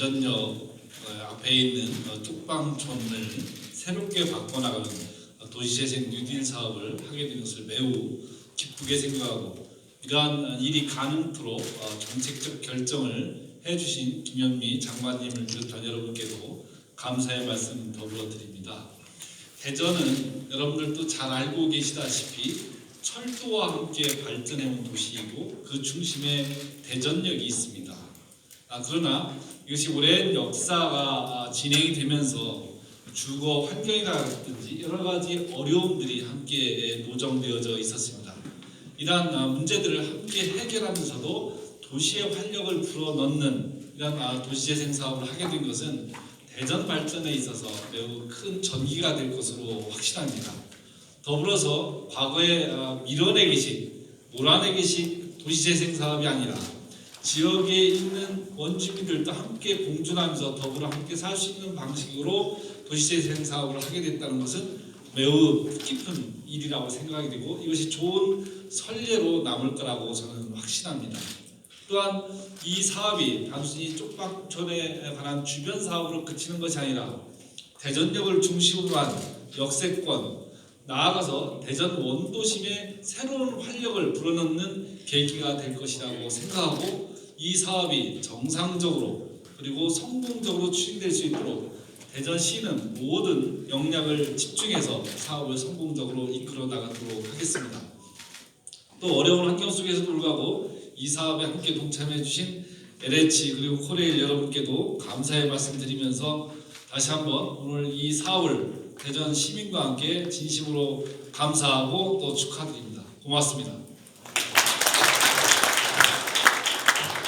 대전역 어, 앞에 있는 어, 쪽방촌을 새롭게 바꿔나가는 어, 도시재생 뉴딜 사업을 하게 된 것을 매우 기쁘게 생각하고 이러한 어, 일이 가능토록 어, 정책적 결정을 해주신 김현미 장관님을 비롯한 여러분께도 감사의 말씀 더불어 드립니다. 대전은 여러분들도 잘 알고 계시다시피 철도와 함께 발전해온 도시이고 그 중심에 대전역이 있습니다. 아, 그러나 이것이 오랜 역사가 아, 진행이 되면서 주거 환경이라든지 여러 가지 어려움들이 함께 노정되어져 있었습니다. 이러한 아, 문제들을 함께 해결하면서도 도시의 활력을 불어넣는 이러한 아, 도시재생 사업을 하게 된 것은 대전 발전에 있어서 매우 큰 전기가 될 것으로 확신합니다. 더불어서 과거에 아, 밀어내기식, 몰아내기식 도시재생 사업이 아니라 지역에 있는 원주민들도 함께 공존하면서 더불어 함께 살 수 있는 방식으로 도시재생 사업을 하게 됐다는 것은 매우 뜻깊은 일이라고 생각이 되고 이것이 좋은 선례로 남을 거라고 저는 확신합니다. 또한 이 사업이 단순히 쪽방촌에 관한 주변 사업으로 그치는 것이 아니라 대전역을 중심으로 한 역세권 나아가서 대전 원도심의 새로운 활력을 불어넣는 계기가 될 것이라고 생각하고 이 사업이 정상적으로 그리고 성공적으로 추진될 수 있도록 대전시는 모든 역량을 집중해서 사업을 성공적으로 이끌어 나가도록 하겠습니다. 또 어려운 환경 속에서도 불구하고 이 사업에 함께 동참해 주신 LH 그리고 코레일 여러분께도 감사의 말씀드리면서 다시 한번 오늘 이 사업을 대전 시민과 함께 진심으로 감사하고 또 축하드립니다. 고맙습니다.